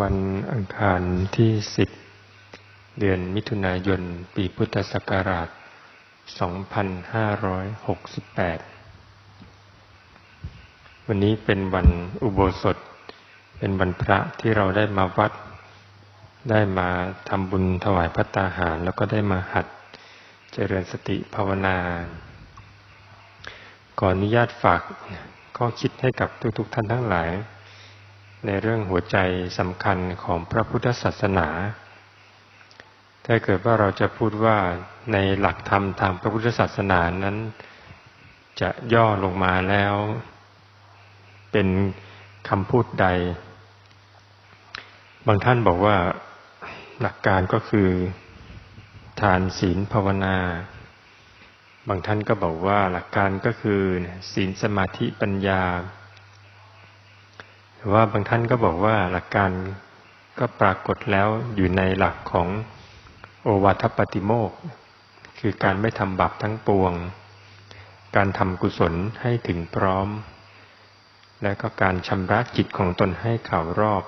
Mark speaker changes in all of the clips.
Speaker 1: วันอังคารที่สิบเดือนมิถุนายน ปีพุทธศักราช 2568 วันนี้เป็นวันอุโบสถ เป็นวันพระที่เราได้มาวัด ได้มาทำบุญถวายพระตาหาร แล้วก็ได้มาหัดเจริญสติภาวนา ก่อนอนุญาตฝากข้อคิดให้กับทุกๆท่านทั้งหลาย ในเรื่องหัวใจสำคัญของพระพุทธศาสนา ถ้าเกิดว่าเราจะพูดว่าในหลักธรรมทางพระพุทธศาสนานั้น จะย่อลงมาแล้ว เป็นคำพูดใด บางท่านบอกว่าหลักการก็คือทานศีลภาวนา บางท่านก็บอกว่าหลักการก็คือศีลสมาธิปัญญา หรือว่าบางท่านก็บอกว่าหลักการก็ปรากฏแล้วอยู่ในหลักของโอวาทปฏิโมกคือการไม่ทำบาปทั้งปวง การทำกุศลให้ถึงพร้อม และก็การชำระจิตของตนให้เข่ารอบ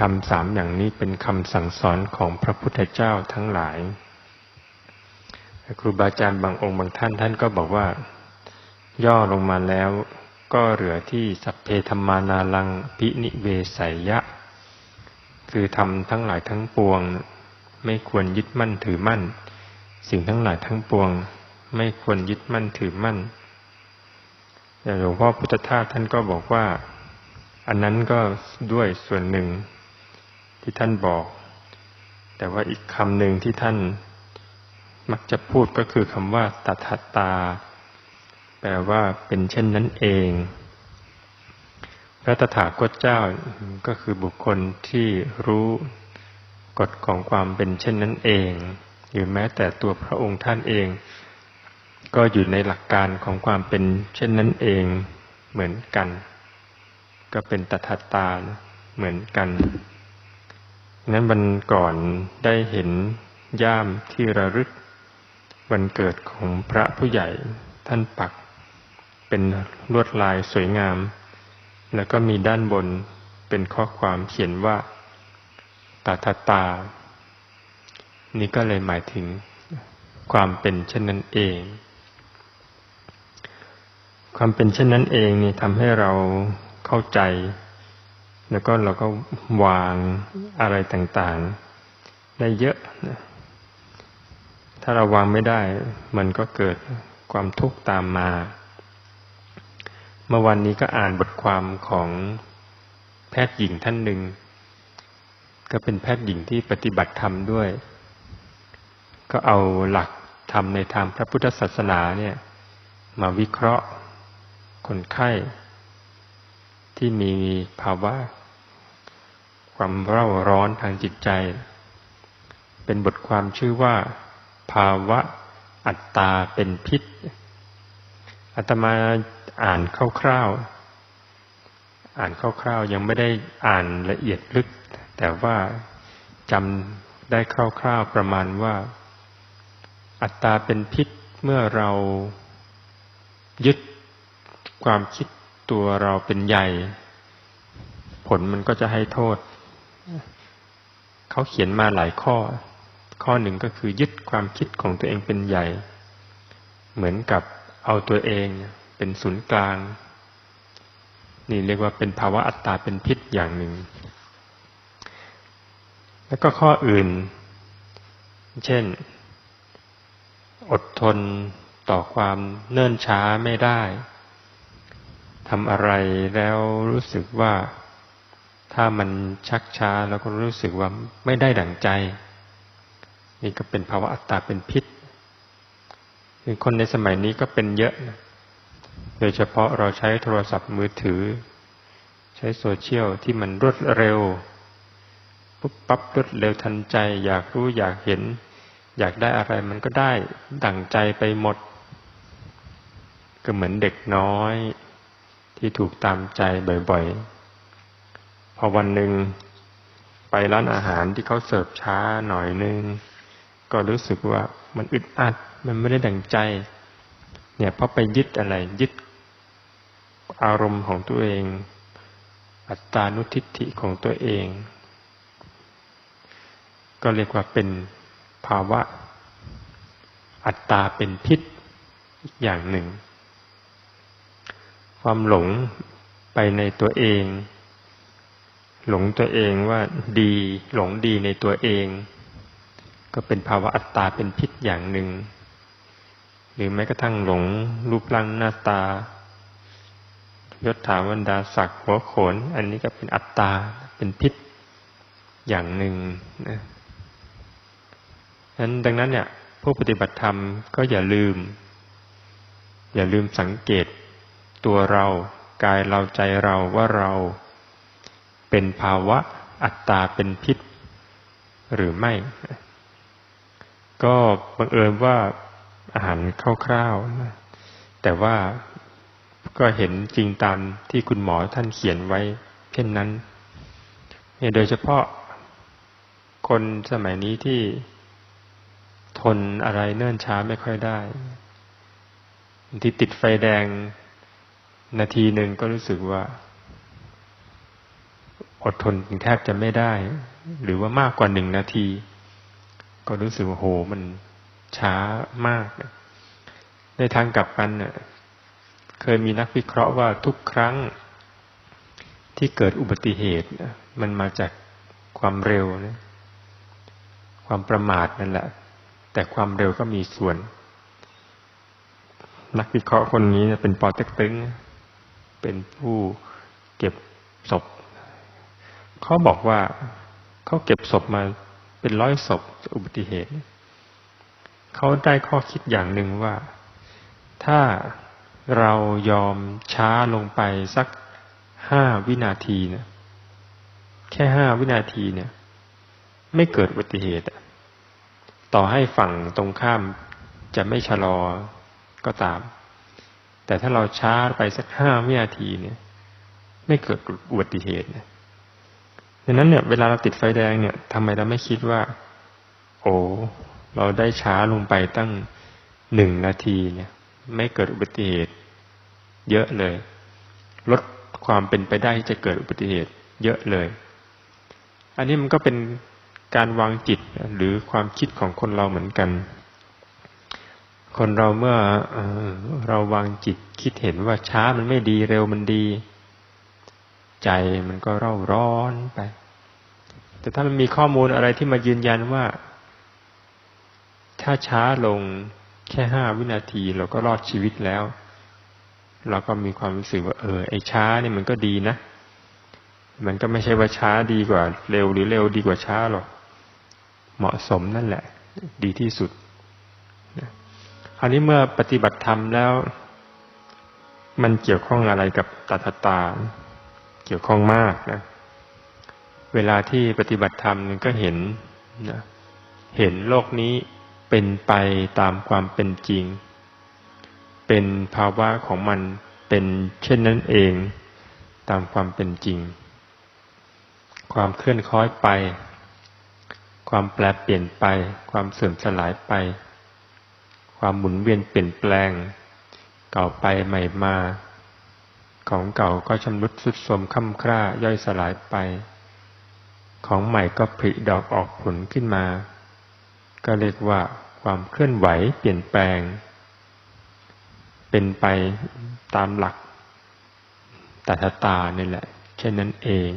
Speaker 1: ทำสามอย่างนี้เป็นคำสั่งสอนของพระพุทธเจ้าทั้งหลาย ครูบาอาจารย์บางองค์บางท่านท่านก็บอกว่า ย่อลงมาแล้ว ก็เหลือที่สัพเพธรรมานาลังพินิเวสัยยะ คือทำทั้งหลายทั้งปวง ไม่ควรยึดมั่นถือมั่น สิ่งทั้งหลายทั้งปวง ไม่ควรยึดมั่นถือมั่นอย่หลวงพ่อพุทธทาสท่านก็บอกว่า อันนั้นก็ด้วยส่วนหนึ่งที่ท่านบอก แต่ว่าอีกคำหนึ่งที่ท่านมักจะพูดก็คือคำว่าตัทตา แปลว่าเป็นเช่นนั้นเอง พระตถาคตเจ้าก็คือบุคคลที่รู้กฎของความเป็นเช่นนั้นเอง หรือแม้แต่ตัวพระองค์ท่านเอง ก็อยู่ในหลักการของความเป็นเช่นนั้นเองเหมือนกัน ก็เป็นตถาตาเหมือนกันนั้นวันก่อนได้เห็นย่ามที่ระลึกวันเกิดของพระผู้ใหญ่ท่านปัก เป็นลวดลายสวยงาม แล้วก็มีด้านบนเป็นข้อความเขียนว่า ตาตาตา นี่ก็เลยหมายถึงความเป็นเช่นนั้นเอง ความเป็นเช่นนั้นเองนี่ทำให้เราเข้าใจ แล้วก็เราก็วางอะไรต่างๆ ได้เยอะถ้าเราวางไม่ได้ มันก็เกิดความทุกข์ตามมา เมื่อวันนี้ก็อ่านบทความของแพทย์หญิงท่านหนึ่ง ก็เป็นแพทย์หญิงที่ปฏิบัติธรรมด้วย ก็เอาหลักธรรมในทางพระพุทธศาสนาเนี่ย มาวิเคราะห์คนไข้ที่มีภาวะความเร่าร้อนทางจิตใจ เป็นบทความชื่อว่า ภาวะอัตตาเป็นพิษอาตมา อ่านคร่าวๆอ่านคร่าวๆยังไม่ได้อ่านละเอียดลึก แต่ว่าจำได้คร่าวๆประมาณว่า อัตตาเป็นพิษเมื่อเรายึดความคิดตัวเราเป็นใหญ่ ผลมันก็จะให้โทษ เขาเขียนมาหลายข้อ ข้อหนึ่งก็คือยึดความคิดของตัวเองเป็นใหญ่ เหมือนกับเอาตัวเอง เป็นศูนย์กลาง นี่เรียกว่าเป็นภาวะอัตตาเป็นพิษอย่างหนึ่ง แล้วก็ข้ออื่น เช่น อดทนต่อความเนิ่นช้าไม่ได้ทำอะไรแล้วรู้สึกว่าถ้ามันชักช้าแล้วก็รู้สึกว่าไม่ได้ดั่งใจ นี่ก็เป็นภาวะอัตตาเป็นพิษคนในสมัยนี้ก็เป็นเยอะนะ โดยเฉพาะเราใช้โทรศัพท์มือถือ ใช้โซเชียลที่มันรวดเร็วปุ๊บปั๊บรวดเร็วทันใจ อยากรู้อยากเห็น อยากได้อะไรมันก็ได้ดั่งใจไปหมด ก็เหมือนเด็กน้อย ที่ถูกตามใจบ่อยๆ พอวันหนึ่งไปร้านอาหารที่เขาเสิร์ฟช้าหน่อยนึง ก็รู้สึกว่ามันอึดอัดมันไม่ได้ดั่งใจ เนี่ยเพราะไปยึดอะไรยึดอารมณ์ของตัวเอง อัตตานุทิฏฐิของตัวเอง ก็เรียกว่าเป็นภาวะ อัตตาเป็นพิษอีกอย่างหนึ่ง ความหลงไปในตัวเอง หลงตัวเองว่าดี หลงดีในตัวเอง ก็เป็นภาวะอัตตาเป็นพิษอย่างหนึ่ง หรือแม้กระทั่งหลงรูปร่างหน้าตายศถาบรรดาศักดิ์หัวโขน อันนี้ก็เป็นอัตตาเป็นพิษอย่างหนึ่งนะนั้นดังนั้นเนี่ยผู้ปฏิบัติธรรมก็อย่าลืม อย่าลืมสังเกตตัวเรากายเราใจเราว่าเราเป็นภาวะอัตตาเป็นพิษหรือไม่ ก็บังเอิญว่า อาหารคร่าวๆนะแต่ว่าก็เห็นจริงตามที่คุณหมอท่านเขียนไว้เช่นนั้นเนี่ยโดยเฉพาะคนสมัยนี้ที่ทนอะไรเนิ่นช้าไม่ค่อยได้ที่ติดไฟแดงนาทีหนึ่งก็รู้สึกว่า อดทนแทบจะไม่ได้ หรือว่ามากกว่าหนึ่งนาที ก็รู้สึกว่าโหมัน ช้ามาก ในทางกลับกันเนี่ยเคยมีนักวิเคราะห์ว่าทุกครั้งที่เกิดอุบัติเหตุมันมาจากความเร็วนะความประมาทนั่นแหละ แต่ความเร็วก็มีส่วน นักวิเคราะห์คนนี้เป็นปอเต็กตึง เป็นผู้เก็บศพ เขาบอกว่าเขาเก็บศพมาเป็นร้อยศพอุบัติเหตุ เขาได้ข้อคิดอย่างหนึ่งว่า ถ้าเรายอมช้าลงไปสักห้าวินาทีเนี่ยแค่ห้าวินาทีเนี่ย ไม่เกิดอุบัติเหตุต่อให้ฝั่งตรงข้ามจะไม่ชะลอก็ตาม แต่ถ้าเราช้าไปสักห้าวินาทีเนี่ย ไม่เกิดอุบัติเหตุเนี่ยดังนั้นเนี่ยเวลาเราติดไฟแดงเนี่ยทำไมเราไม่คิดว่า โอ้ เราได้ช้าลงไปตั้งหนึ่งนาทีเนี่ย ไม่เกิดอุบัติเหตุ เยอะเลย ลดความเป็นไปได้ที่จะเกิดอุบัติเหตุ เยอะเลย อันนี้มันก็เป็นการวางจิตหรือความคิดของคนเราเหมือนกัน คนเราเมื่อเราวางจิตคิดเห็นว่าช้ามันไม่ดีเร็วมันดี ใจมันก็เร่าร้อนไป แต่ถ้ามันมีข้อมูลอะไรที่มายืนยันว่า ถ้าช้าลงแค่ห้าวินาทีเราก็รอดชีวิตแล้ว เราก็มีความรู้สึกว่า เออ ไอ้ช้านี่มันก็ดีนะ มันก็ไม่ใช่ว่าช้าดีกว่า เร็วหรือเร็วดีกว่าช้าหรอก เหมาะสมนั่นแหละ ดีที่สุดคราวนี้เมื่อปฏิบัติธรรมแล้ว มันเกี่ยวข้องอะไรกับตถตา เกี่ยวข้องมากนะ เวลาที่ปฏิบัติธรรมก็เห็นนะเห็นโลกนี้ เป็นไปตามความเป็นจริง เป็นภาวะของมันเป็นเช่นนั้นเองตามความเป็นจริง ความเคลื่อนคล้อยไป ความแปลเปลี่ยนไป ความเสื่อมสลายไป ความหมุนเวียนเปลี่ยนแปลง เก่าไปใหม่มา ของเก่าก็ชำรุดสุดโทรมค่ำคร่าย่อยสลายไป ของใหม่ก็ผลิดอกออกผลขึ้นมา ก็เรียกว่าความเคลื่อนไหวเปลี่ยนแปลง เป็นไปตามหลักตัทตานี่แหละเช่นนั้นเอง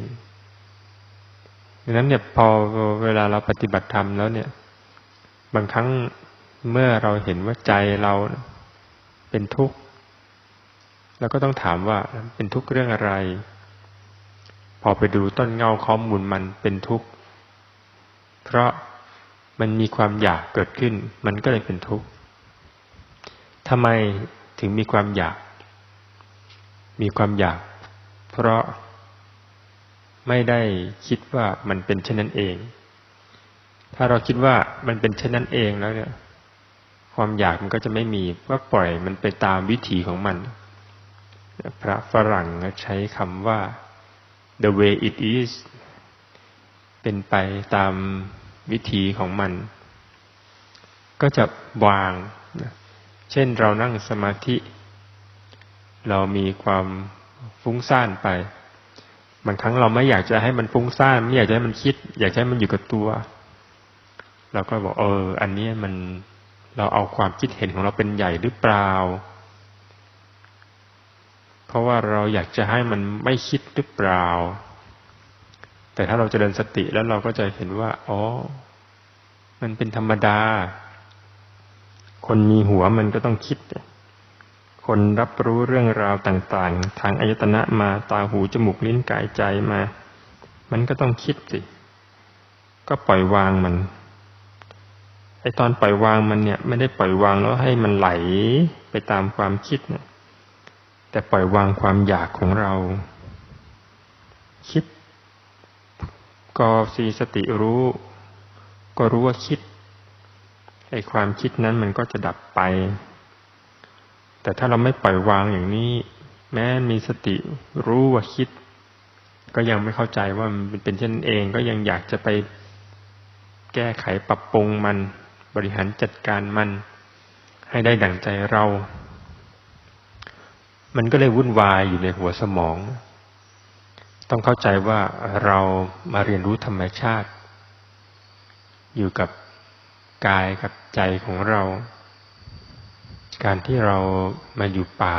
Speaker 1: ดังนั้นเนี่ยพอเวลาเราปฏิบัติธรรมแล้วเนี่ย บางครั้งเมื่อเราเห็นว่าใจเราเป็นทุกข์เราก็ต้องถามว่าเป็นทุกข์เรื่องอะไร พอไปดูต้นเงาข้อมูลมันเป็นทุกข์เพราะ มันมีความอยากเกิดขึ้น มันก็เลยเป็นทุกข์ทำไมถึงมีความอยาก มีความอยาก เพราะไม่ได้คิดว่ามันเป็นเช่นนั้นเอง ถ้าเราคิดว่ามันเป็นเช่นนั้นเองแล้วเนี่ย ความอยากมันก็จะไม่มีว่าปล่อยมันไปตามวิถีของมัน พระฝรั่งใช้คำว่า the way it is เป็นไปตาม วิถีของมัน ก็จะวางเช่นเรานั่งสมาธิ เรามีความฟุ้งซ่านไป บางครั้งเราไม่อยากจะให้มันฟุ้งซ่าน ไม่อยากจะให้มันคิด อยากให้มันอยู่กับตัว เราก็บอกเออ อันนี้มันเราเอาความคิดเห็นของเราเป็นใหญ่หรือเปล่า เพราะว่าเราอยากจะให้มันไม่คิดหรือเปล่า แต่ถ้าเราจเจริญสติแล้วเราก็จะเห็นว่า อ๋อ มันเป็นธรรมดา คนมีหัวมันก็ต้องคิด คนรับรู้เรื่องราวต่างๆ ทางอายตนะมาตาหูจมูกลิ้นกายใจมา มันก็ต้องคิดสิ ก็ปล่อยวางมัน ไอตอนปล่อยวางมันเนี่ย ไม่ได้ปล่อยวางแล้วให้มันไหลไปตามความคิดเนี่ยแต่ปล่อยวางความอยากของเรา คิด ก็สีสติรู้ ก็รู้ว่าคิดไอความคิดนั้นมันก็จะดับไป แต่ถ้าเราไม่ปล่อยวางอย่างนี้ แม้มีสติรู้ว่าคิด ก็ยังไม่เข้าใจว่ามันเป็นเช่นเองก็ยังอยากจะไปแก้ไขปรับปรุงมัน บริหารจัดการมัน ให้ได้ดั่งใจเรา มันก็เลยวุ่นวายอยู่ในหัวสมอง ต้องเข้าใจว่าเรามาเรียนรู้ธรรมชาติ อยู่กับกายกับใจของเรา การที่เรามาอยู่ป่า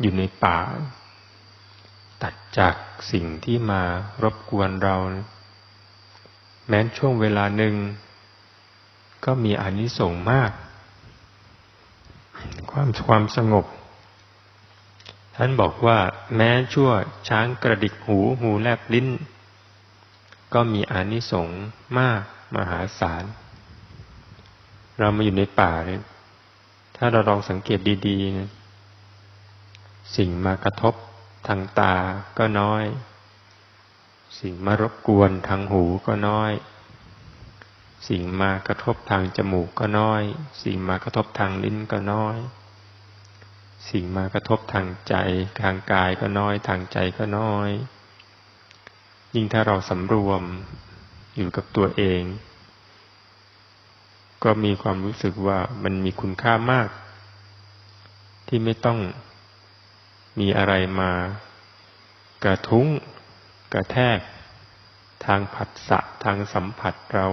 Speaker 1: อยู่ในป่า ตัดจากสิ่งที่มารบกวนเรา แม้ช่วงเวลาหนึ่ง ก็มีอานิสงส์มาก ความความสงบ ท่านบอกว่าแม้ชั่วช้างกระดิกหูหูแลบลิ้น ก็มีอานิสงส์มากมหาศาล เรามาอยู่ในป่าเนี่ยถ้าเราลองสังเกตดีๆนะสิ่งมากระทบทางตาก็น้อย สิ่งมารบกวนทางหูก็น้อย สิ่งมากระทบทางจมูกก็น้อย สิ่งมากระทบทางลิ้นก็น้อย สิ่งมากระทบทางใจ ทางกายก็น้อย ทางใจก็น้อย ยิ่งถ้าเราสำรวมอยู่กับตัวเอง ก็มีความรู้สึกว่ามันมีคุณค่ามาก ที่ไม่ต้องมีอะไรมากระทุ้งกระแทก ทางผัสสะทางสัมผัสเรา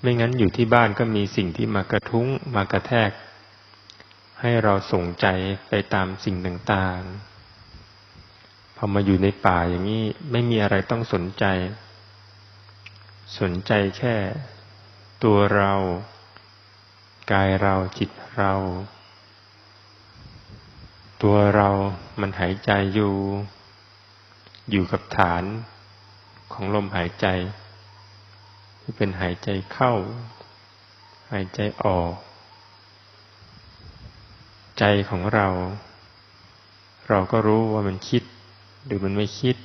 Speaker 1: ไม่งั้นอยู่ที่บ้านก็มีสิ่งที่มากระทุ้งมากระแทก ให้เราส่งใจไปตามสิ่งต่างๆ พอมาอยู่ในป่าอย่างนี้ไม่มีอะไรต้องสนใจ สนใจแค่ตัวเรา กายเราจิตเรา ตัวเรามันหายใจอยู่ อยู่กับฐานของลมหายใจ ที่เป็นหายใจเข้า หายใจออก ใจของเรา เราก็รู้ว่ามันคิดหรือมันไม่คิด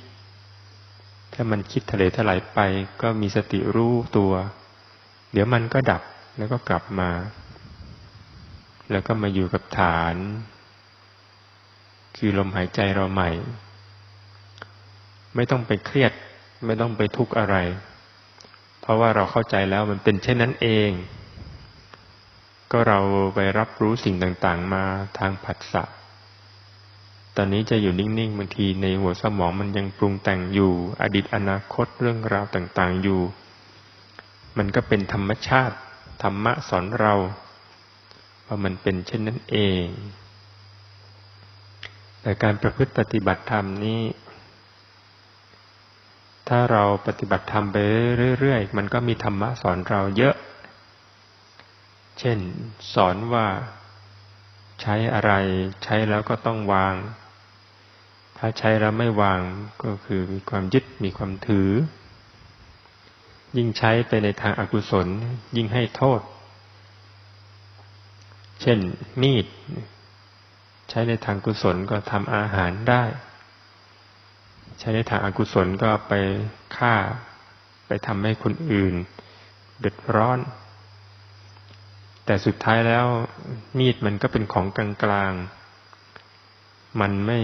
Speaker 1: ถ้ามันคิดทะเลถลายไป ก็มีสติรู้ตัว เดี๋ยวมันก็ดับแล้วก็กลับมา แล้วก็มาอยู่กับฐาน คือลมหายใจเราใหม่ ไม่ต้องไปเครียด ไม่ต้องไปทุกข์อะไร เพราะว่าเราเข้าใจแล้วมันเป็นเช่นนั้นเอง ก็เราไปรับรู้สิ่งต่างๆมาทางผัสสะ ตอนนี้จะอยู่นิ่งๆบางทีในหัวสมองมันยังปรุงแต่งอยู่ อดีตอนาคตเรื่องราวต่างๆอยู่ มันก็เป็นธรรมชาติ ธรรมะสอนเราว่ามันเป็นเช่นนั้นเอง แต่การประพฤติปฏิบัติธรรมนี้ ถ้าเราปฏิบัติธรรมไปเรื่อยๆ มันก็มีธรรมะสอนเราเยอะ เช่น สอนว่าใช้อะไรใช้แล้วก็ต้องวาง ถ้าใช้แล้วไม่วางก็คือมีความยึดมีความถือ ยิ่งใช้ไปในทางอากุศล ยิ่งให้โทษ เช่น มีด ใช้ในทางกุศลก็ทำอาหารได้ ใช้ในทางอากุศลก็ไปฆ่า ไปทำให้คนอื่นเดือดร้อน แต่สุดท้ายแล้วมีดมันก็เป็นของกลางๆ มันไม่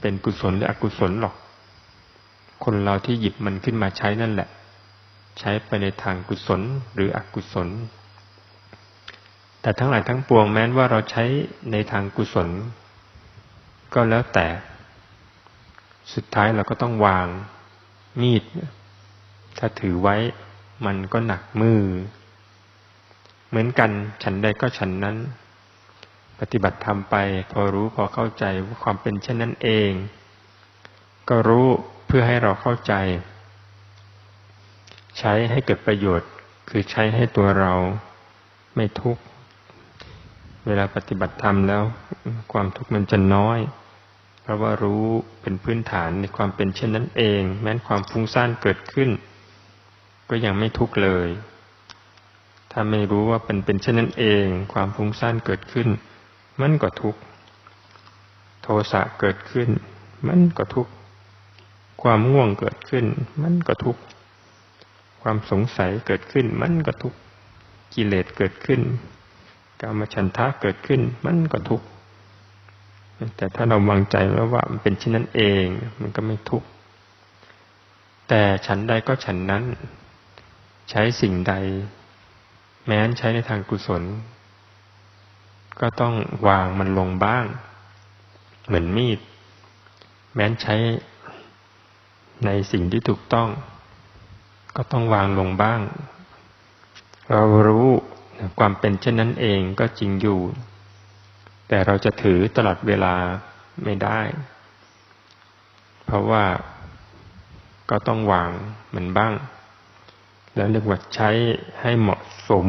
Speaker 1: เป็นกุศลหรืออกุศลหรอก คนเราที่หยิบมันขึ้นมาใช้นั่นแหละ ใช้ไปในทางกุศลหรืออกุศล แต่ทั้งหลายทั้งปวงแม้นว่าเราใช้ในทางกุศล ก็แล้วแต่ สุดท้ายเราก็ต้องวางมีด ถ้าถือไว้มันก็หนักมือ เหมือนกันฉันใดก็ฉันนั้น ปฏิบัติธรรมไป พอรู้พอเข้าใจว่าความเป็นเช่นนั้นเอง ก็รู้เพื่อให้เราเข้าใจ ใช้ให้เกิดประโยชน์ คือใช้ให้ตัวเราไม่ทุกข์เวลาปฏิบัติธรรมแล้ว ความทุกข์มันจะน้อย เพราะว่ารู้เป็นพื้นฐานในความเป็นเช่นนั้นเอง แม้นความฟุ้งซ่านเกิดขึ้น ก็ยังไม่ทุกข์เลย ถ้าไม่รู้ว่าเป็นเป็นเช่นนั้นเอง ความฟุ้งซ่านเกิดขึ้น มันก็ทุกข์โทสะเกิดขึ้น มันก็ทุกข์ความง่วงเกิดขึ้น มันก็ทุกข์ความสงสัยเกิดขึ้น มันก็ทุกข์กิเลสเกิดขึ้นกามฉันทะเกิดขึ้น มันก็ทุกข์แต่ถ้าเราวางใจแล้วว่ามันเป็นเช่นนั้นเอง มันก็ไม่ทุกข์แต่ฉันใดก็ฉันนั้น ใช้สิ่งใด แม้นใช้ในทางกุศล ก็ต้องวางมันลงบ้าง เหมือนมีด แม้นใช้ในสิ่งที่ถูกต้อง ก็ต้องวางลงบ้าง เรารู้ความเป็นเช่นนั้นเองก็จริงอยู่ แต่เราจะถือตลอดเวลาไม่ได้ เพราะว่าก็ต้องวางมันบ้าง แล้วเรียกว่าใช้ให้เหมาะ สม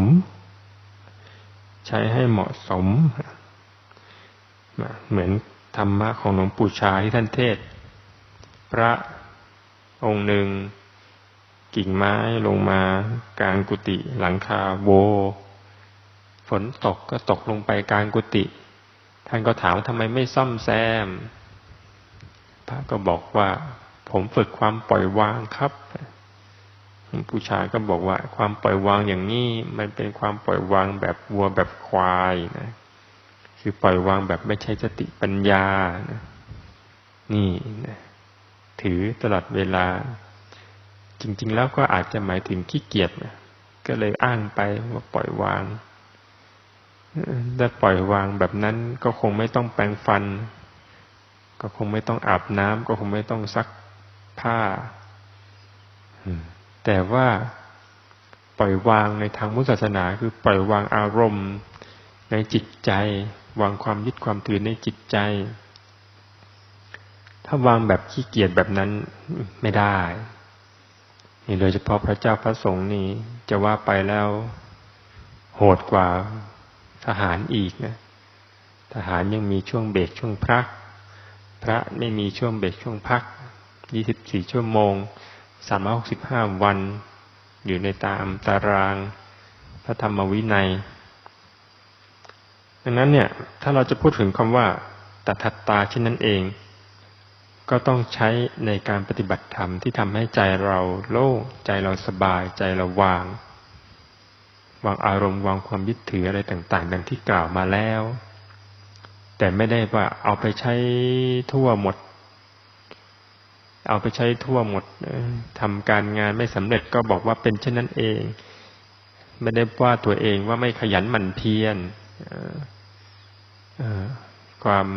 Speaker 1: ใช้ให้เหมาะสม เหมือนธรรมะของหลวงปู่ชาที่ท่านเทศ พระองค์หนึ่ง กิ่งไม้ลงมากลางกุฏิหลังคาโว ฝนตกก็ตกลงไปกลางกุฏิท่านก็ถามว่าทำไมไม่ซ่อมแซม พระก็บอกว่าผมฝึกความปล่อยวางครับ ผู้ชายก็บอกว่า ความปล่อยวางอย่างนี้มันเป็นความปล่อยวางแบบวัวแบบควายนะคือปล่อยวางแบบไม่ใช่สติปัญญานะนี่นะถือตลอดเวลา จริง ๆ แล้วก็อาจจะหมายถึงขี้เกียจก็เลยอ้างไปว่าปล่อยวางถ้าปล่อยวางแบบนั้นก็คงไม่ต้องแปรงฟัน ก็คงไม่ต้องอาบน้ำก็คงไม่ต้องซักผ้า แต่ว่าปล่อยวางในทางมุสศาสนา คือปล่อยวางอารมณ์ในจิตใจ วางความยึดความถือในจิตใจ ถ้าวางแบบขี้เกียจแบบนั้นไม่ได้นี่โดยเฉพาะพระเจ้าพระสงฆ์นี่จะว่าไปแล้วโหดกว่าทหารอีกนะทหารยังมีช่วงเบรกช่วงพัก พระไม่มีช่วงเบรกช่วงพักยี่สิบสี่ชั่วโมง สามหกสิบห้าวัน อยู่ในตามตารางพระธรรมวินัย ดังนั้นเนี่ย ถ้าเราจะพูดถึงคำว่าตัทัตตาเช่นนั้นเอง ก็ต้องใช้ในการปฏิบัติธรรมที่ทำให้ใจเราโล่งใจเราสบายใจเราวาง วางอารมณ์วางความยึดถืออะไรต่างๆ ดังที่กล่าวมาแล้ว แต่ไม่ได้ว่าเอาไปใช้ทั่วหมด เอาไปใช้ทั่วหมดทำการงานไม่สำเร็จก็บอกว่าเป็นเช่นนั้นเอง ไม่ได้ว่าตัวเองว่าไม่ขยันหมั่นเพียรความ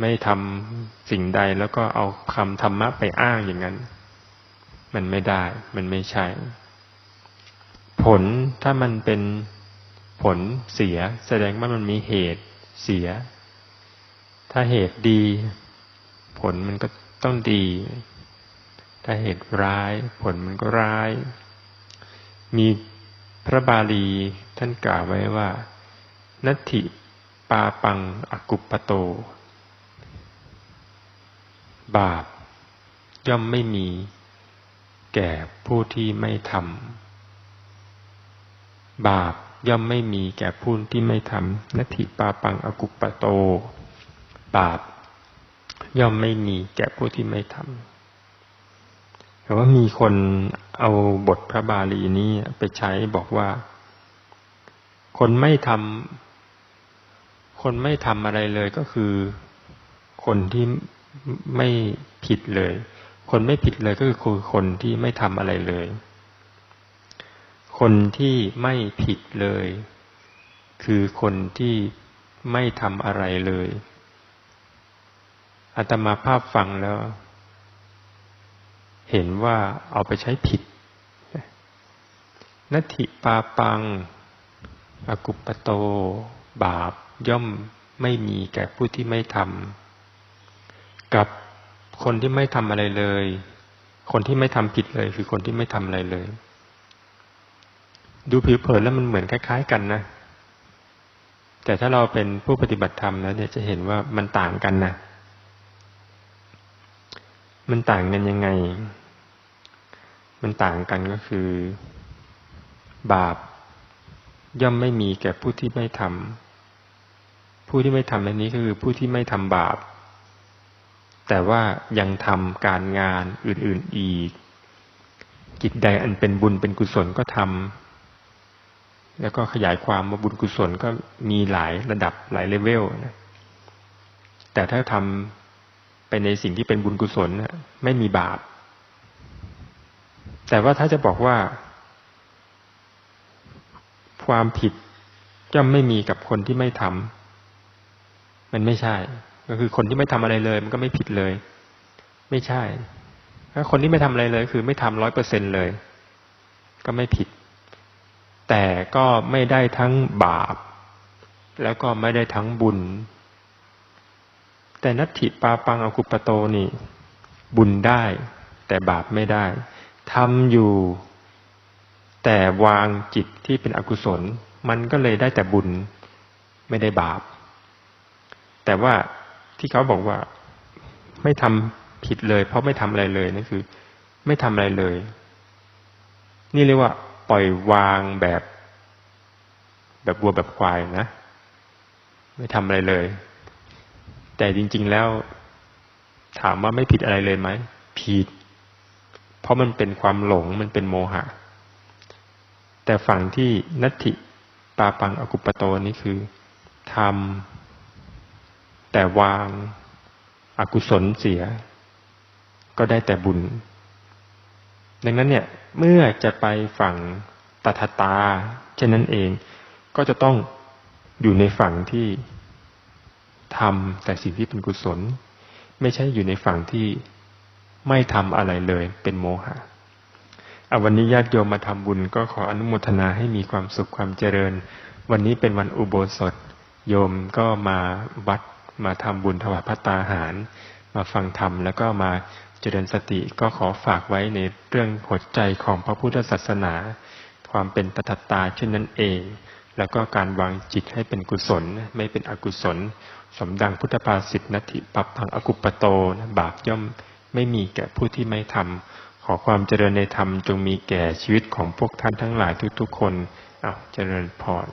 Speaker 1: ไม่ทำสิ่งใดแล้วก็เอาคำธรรมะไปอ้างอย่างนั้น มันไม่ได้ มันไม่ใช่ ผลถ้ามันเป็นผลเสีย แสดงว่ามันมีเหตุเสีย ถ้าเหตุดี ผลมันก็ต้องดี ถ้าเหตุร้ายผลมันก็ร้าย มีพระบาลีท่านกล่าวไว้ว่า นัตถิปาปังอกุปปโต บาป ย่อมไม่มีแก่ผู้ที่ไม่ทำบาปย่อมไม่มีแก่ผู้ที่ไม่ทำนัตถิปาปังอกุปปโต บาป ย่อมไม่มีแก่ผู้ที่ไม่ทำ แต่ว่ามีคนเอาบทพระบาลีนี้ไปใช้บอกว่า คนไม่ทำคนไม่ทำอะไรเลยก็คือ คนที่ไม่ผิดเลย คนไม่ผิดเลยก็คือคนที่ไม่ทำอะไรเลย คนที่ไม่ผิดเลย คือคนที่ไม่ทำอะไรเลยอาตมาภาพฟังแล้ว เห็นว่าเอาไปใช้ผิดนัตถิปาปัง อกุปโต บาปย่อมไม่มีแก่ผู้ที่ไม่ทำกับคนที่ไม่ทำอะไรเลย คนที่ไม่ทำผิดเลยคือคนที่ไม่ทำอะไรเลย ดูผิวเผินแล้วมันเหมือนคล้าย ๆ กันนะ แต่ถ้าเราเป็นผู้ปฏิบัติธรรมแล้วเนี่ยจะเห็นว่ามันต่างกันนะ มันต่างกันยังไง มันต่างกันก็คือ บาป ย่อมไม่มีแก่ผู้ที่ไม่ทำผู้ที่ไม่ทำในนี้ก็คือผู้ที่ไม่ทำบาป แต่ว่ายังทำการงานอื่น ๆอีก กิจใดอันเป็นบุญเป็นกุศลก็ทำแล้วก็ขยายความว่าบุญกุศลก็มีหลายระดับหลายเลเวลนะแต่ถ้าทำ ในสิ่งที่เป็นบุญกุศลไม่มีบาป แต่ว่าถ้าจะบอกว่า ความผิดย่อมไม่มีกับคนที่ไม่ทำมันไม่ใช่ ก็คือคนที่ไม่ทำอะไรเลย มันก็ไม่ผิดเลย ไม่ใช่ถ้าคนที่ไม่ทำอะไรเลย คือไม่ทำร้อยเปอร์เซ็นเลย ก็ไม่ผิด แต่ก็ไม่ได้ทั้งบาป แล้วก็ไม่ได้ทั้งบุญ แต่นัตถิปาปังอกุปโตนี่ บุญได้แต่บาปไม่ได้ทำอยู่ แต่วางจิตที่เป็นอกุศล มันก็เลยได้แต่บุญไม่ได้บาป แต่ว่าที่เขาบอกว่าไม่ทำผิดเลย เพราะไม่ทำอะไรเลยนั่นคือ ไม่ทำอะไรเลย นี่เรียกว่า ปล่อยวางแบบ แบบวัวแบบควายนะ ไม่ทำอะไรเลย แต่จริง ๆแล้วถามว่าไม่ผิดอะไรเลยไหมผิด เพราะมันเป็นความหลงมันเป็นโมหะ แต่ฝั่งที่นัตถิปาปังอกุปโตนี่คือทำแต่วางอากุศลเสีย ก็ได้แต่บุญ ดังนั้นเนี่ย เมื่อจะไปฝั่งตถาตาเช่นนั้นเอง ก็จะต้องอยู่ในฝั่งที่ ทำแต่สิ่งที่เป็นกุศล ไม่ใช่อยู่ในฝั่งที่ไม่ทำอะไรเลยเป็นโมหะเอาวันนี้ญาติโยมมาทำบุญก็ขออนุโมทนาให้มีความสุขความเจริญ วันนี้เป็นวันอุโบสถ โยมก็มาวัดมาทำบุญถวายพระตาหาร มาฟังธรรมแล้วก็มาเจริญสติก็ขอฝากไว้ในเรื่องหัวใจของพระพุทธศาสนา ความเป็นตถตาเช่นนั้นเอง แล้วก็การวางจิตให้เป็นกุศลไม่เป็นอกุศล สมดังพุทธภาษิตนัตถิปับทังอกุปโตนะบาปย่อมไม่มีแก่ผู้ที่ไม่ทำขอความเจริญในธรรมจงมีแก่ชีวิตของพวกท่านทั้งหลายทุกๆคนอ้าเจริญพร